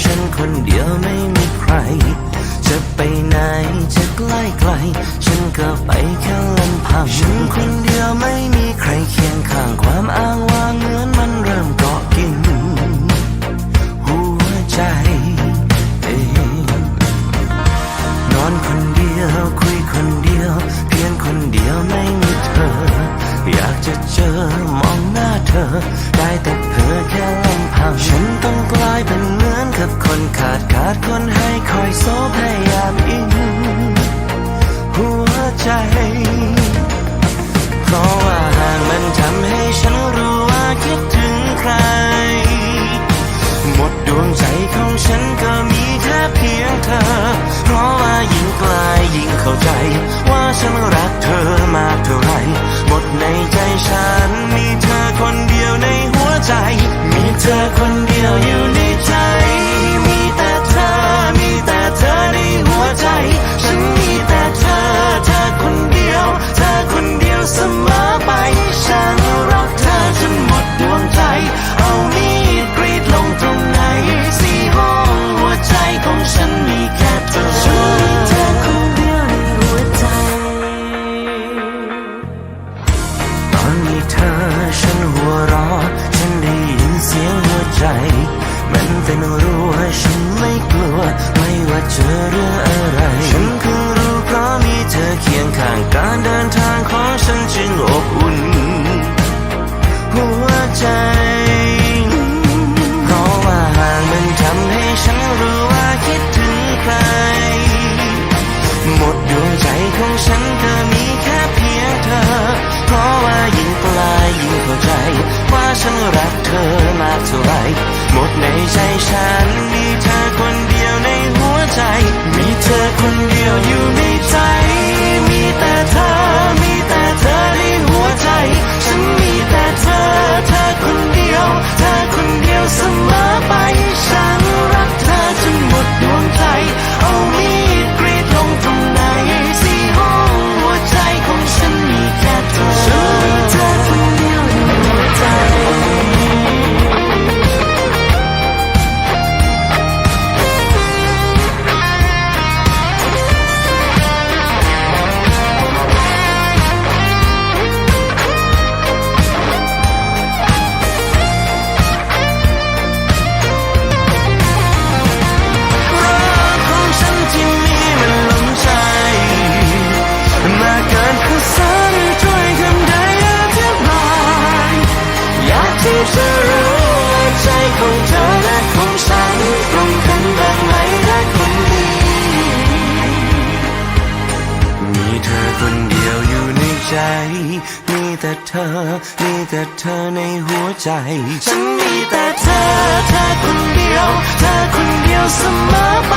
ฉันคนเดียวไม่มีใคร จะไปไหนจะใกล้ไกล ฉันก็ไปแค่ลำพังฉันคนเดียวไม่มีใครเคียงข้างความอ้างว้างเหมือนมันเริ่มเกาะกิน หัวใจเองนอนคนเดียวคุยคนเดียว เพียงคนเดียวไม่มีเธอ อยากจะเจอมองหน้าเธอ ได้แต่เธอแค่ลำพังฉันต้องก กับคนขาดขาดคนให้คอยโซพยายามอิงหัวใจ เพราะว่าห่างมันทำให้ฉันรู้ว่าคิดถึงใคร หมดดวงใจของฉันก็มีแค่เพียงเธอ เพราะว่ายิ่งไกลยิ่งเข้าใจ ว่าฉันรักเธอมากเท่าไรหมดในใจฉันมีเธอคนเดียวในหัวใจ มีเธอคนเดียวอยู่ใน เป็นรั้ว่าฉันไม่กลัว ไม่ว่าเจอเรื่องอะไร ฉันเพิ่งรู้เพราะมีเธอเคียงข้างการเดินทางของฉันจึงอบอุ่น หัวใจเพราะว่าห่างมันทำให้ฉันรู้ว่าคิดถึงใคร หมดดวงใจของฉันก็มีแค่เพียงเธอ เพราะว่ายิ่งไกลยิ่งเข้าใจ ว่าฉันรักเธอมากเท่าไหร หมดในใจฉัน มีเธอคนเดียวในหัวใจ มีเธอคนเดียวอยู่ใน แต่เธอ มีแต่เธอในหัวใจ ฉันมีแต่เธอ เธอคนเดียว เธอคนเดียวเสมอไป